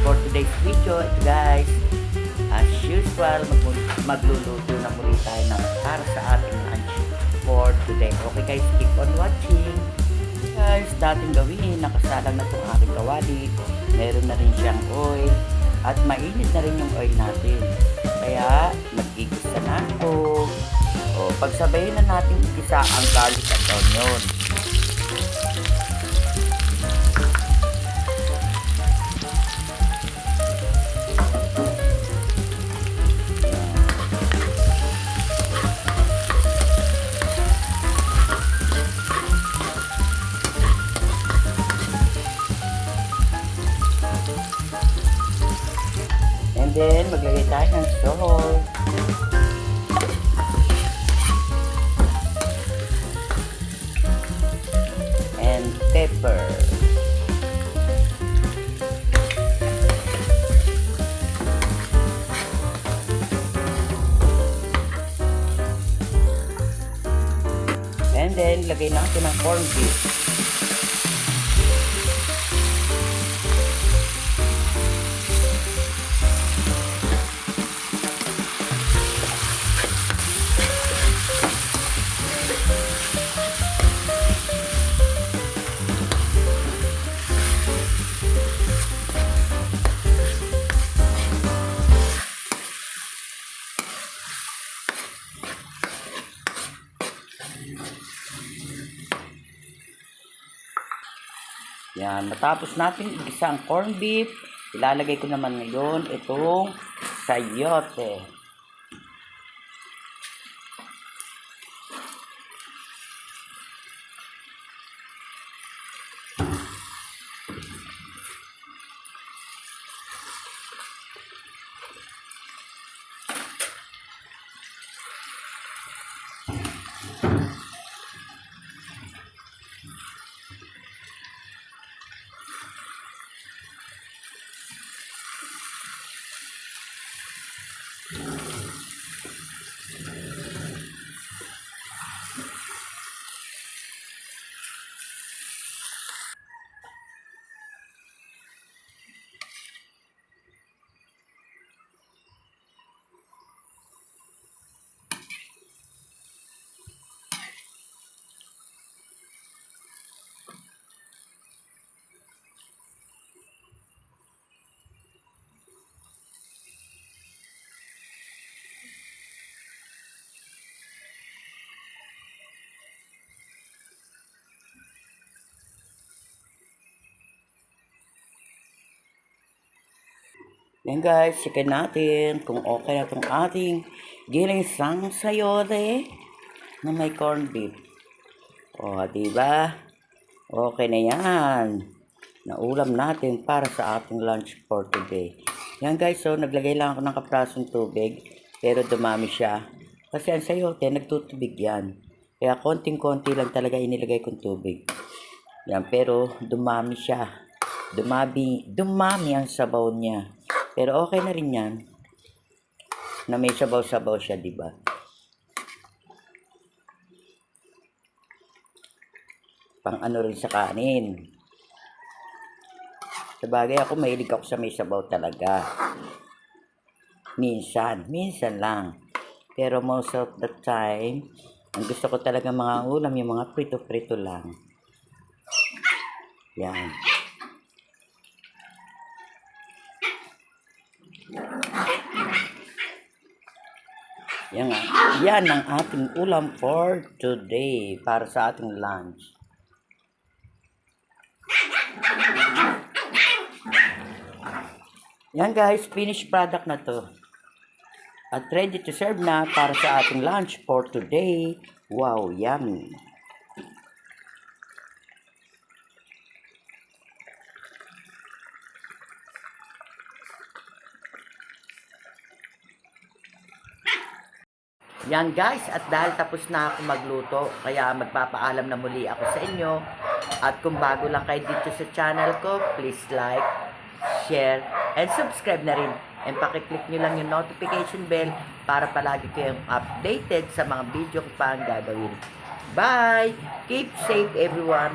today's video, ito guys, as usual, mag magluluto na muli tayo ng para sa ating lunch for today. Okay guys, keep on watching. Guys, dating gawin, nakasalang na itong aking kawali. Meron na rin siyang oil. At mainit na rin yung oil natin. Kaya, magigisa na ako. O, pagsabayin na natin igisa ang garlic at onion. Then, maglagay tayo ng salt. And pepper. And then, lagay natin ng corned beef. Yan, matapos natin igisa ang corned beef, ilalagay ko naman ngayon itong sayote. Yan guys, chicken natin kung okay na itong ating ginisang sayote na may corned beef. O, di ba? Okay na yan. Naulam natin para sa ating lunch for today. Yan guys, so naglagay lang ako ng kaprasong tubig pero dumami siya. Kasi ang sayote, nagtutubig yan. Kaya konting-konti lang talaga inilagay kong tubig. Yan, pero dumami siya. Dumami, dumami ang sabaw niya. Pero okay na rin yan. Na may sabaw-sabaw siya, di ba? Pang ano rin sa kanin. Sabagay ako, mahilig ako sa may sabaw talaga. Minsan, minsan lang. Pero most of the time, ang gusto ko talaga mga ulam, yung mga prito-prito lang. Yan. Yan, yan ang ating ulam for today para sa ating lunch. Yan guys, finished product na to. At ready to serve na para sa ating lunch for today. Wow, yummy. Yan guys, at dahil tapos na ako magluto, kaya magpapaalam na muli ako sa inyo. At kung bago lang kayo dito sa channel ko, please like, share, and subscribe na rin. And pakiclick nyo lang yung notification bell para palagi kayong updated sa mga video ko pa ang gagawin. Bye! Keep safe everyone!